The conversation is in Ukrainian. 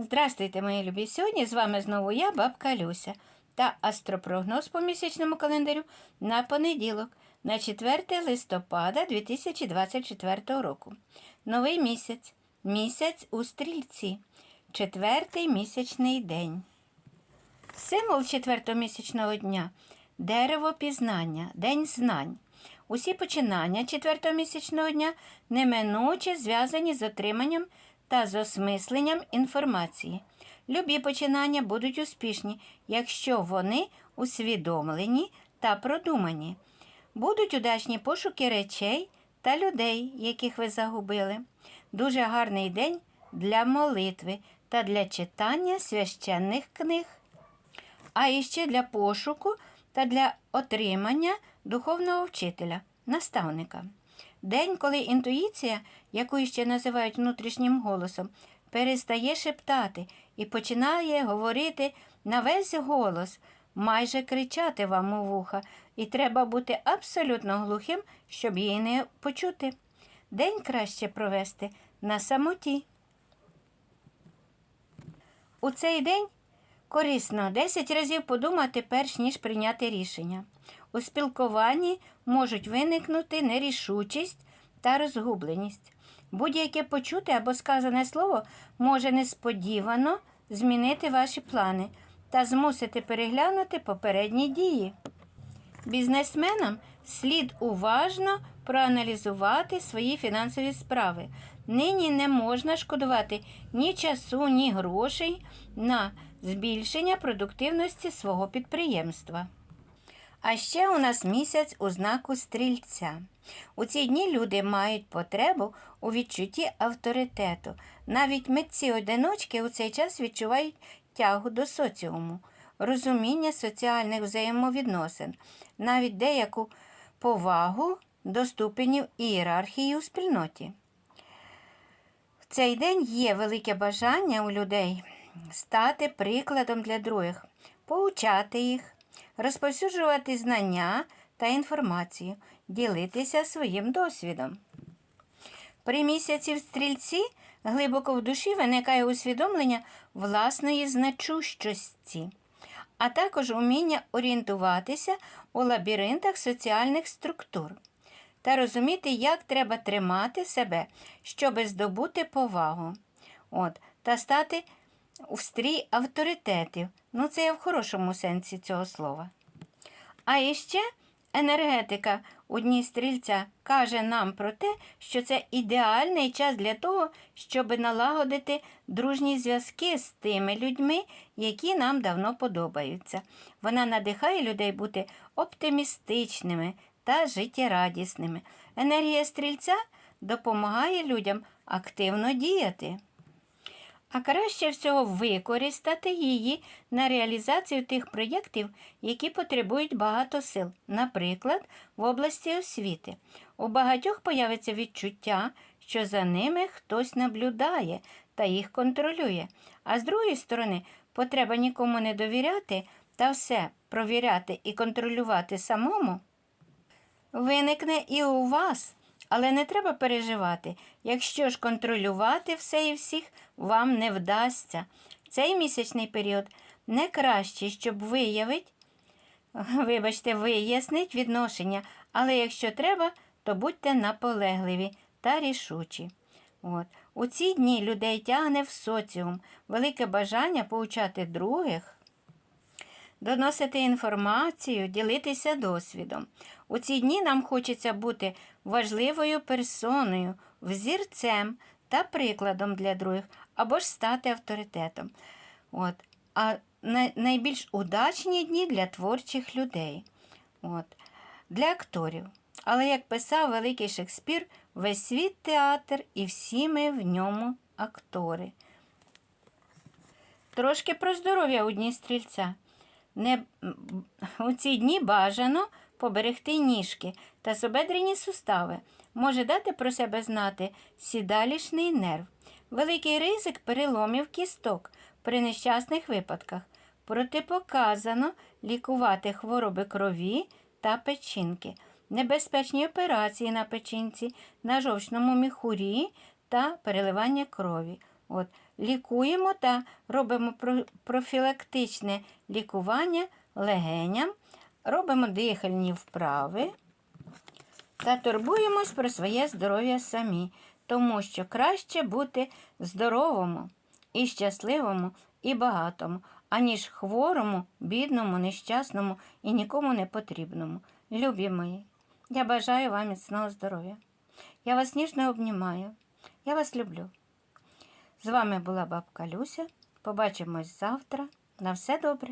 Здрастуйте, мої любі! Сьогодні з вами знову я, бабка Люся, та астропрогноз по місячному календарю на понеділок, на 4 листопада 2024 року. Новий місяць. Місяць у стрільці. Четвертий місячний день. Символ четвертого місячного дня дерево пізнання, день знань. Усі починання четвертого місячного дня неминуче зв'язані з отриманням та з осмисленням інформації. Любі починання будуть успішні, якщо вони усвідомлені та продумані. Будуть удачні пошуки речей та людей, яких ви загубили. Дуже гарний день для молитви та для читання священних книг а іще для пошуку та для отримання духовного вчителя, наставника. День, коли інтуїція, яку ще називають внутрішнім голосом, перестає шептати і починає говорити на весь голос, майже кричати вам у вуха, і треба бути абсолютно глухим, щоб її не почути. День краще провести на самоті. У цей день Корисно 10 разів подумати, перш ніж прийняти рішення. У спілкуванні можуть виникнути нерішучість та розгубленість. Будь-яке почуте або сказане слово може несподівано змінити ваші плани та змусити переглянути попередні дії. Бізнесменам слід уважно проаналізувати свої фінансові справи. Нині не можна шкодувати ні часу, ні грошей на збільшення продуктивності свого підприємства. А ще у нас місяць у знаку стрільця. У ці дні люди мають потребу у відчутті авторитету. Навіть митці-одиночки у цей час відчувають тягу до соціуму, розуміння соціальних взаємовідносин, навіть деяку повагу до ступенів ієрархії у спільноті. В цей день є велике бажання у людей стати прикладом для других, поучати їх, розповсюджувати знання та інформацію, ділитися своїм досвідом. При місяці в стрільці глибоко в душі виникає усвідомлення власної значущості, а також уміння орієнтуватися у лабіринтах соціальних структур та розуміти, як треба тримати себе, щоби здобути повагу От, та стати у стрій авторитетів. Ну, це я в хорошому сенсі цього слова. А іще енергетика у дні стрільця каже нам про те, що це ідеальний час для того, щоб налагодити дружні зв'язки з тими людьми, які нам давно подобаються. Вона надихає людей бути оптимістичними та життєрадісними. Енергія стрільця допомагає людям активно діяти. А краще всього використати її на реалізацію тих проєктів, які потребують багато сил, наприклад, в області освіти. У багатьох появиться відчуття, що за ними хтось наблюдає та їх контролює. А з другої сторони, потреба нікому не довіряти та все провіряти і контролювати самому, виникне і у вас. Але не треба переживати, якщо ж контролювати все і всіх вам не вдасться. Цей місячний період не кращий, щоб виявити, вибачте, вияснить відношення, але якщо треба, то будьте наполегливі та рішучі. От. У ці дні людей тягне в соціум, велике бажання поучати других доносити інформацію, ділитися досвідом. У ці дні нам хочеться бути важливою персоною, взірцем та прикладом для других, або ж стати авторитетом. От. А найбільш удачні дні для творчих людей, От. для акторів. Але, як писав великий Шекспір, весь світ театр і всі ми в ньому актори. Трошки про здоров'я у дні стрільця. Не... У ці дні бажано поберегти ніжки та собедрені сустави, може дати про себе знати сідалішний нерв, великий ризик переломів кісток при нещасних випадках. Протипоказано лікувати хвороби крові та печінки, небезпечні операції на печінці, на жовчному міхурі та переливання крові. От, лікуємо та робимо профілактичне лікування легеням, робимо дихальні вправи та турбуємось про своє здоров'я самі, тому що краще бути здоровому і щасливому і багатому, аніж хворому, бідному, нещасному і нікому не потрібному. Любі мої, я бажаю вам міцного здоров'я. Я вас ніжно обнімаю. Я вас люблю. З вами була бабка Люся. Побачимось завтра. На все добре.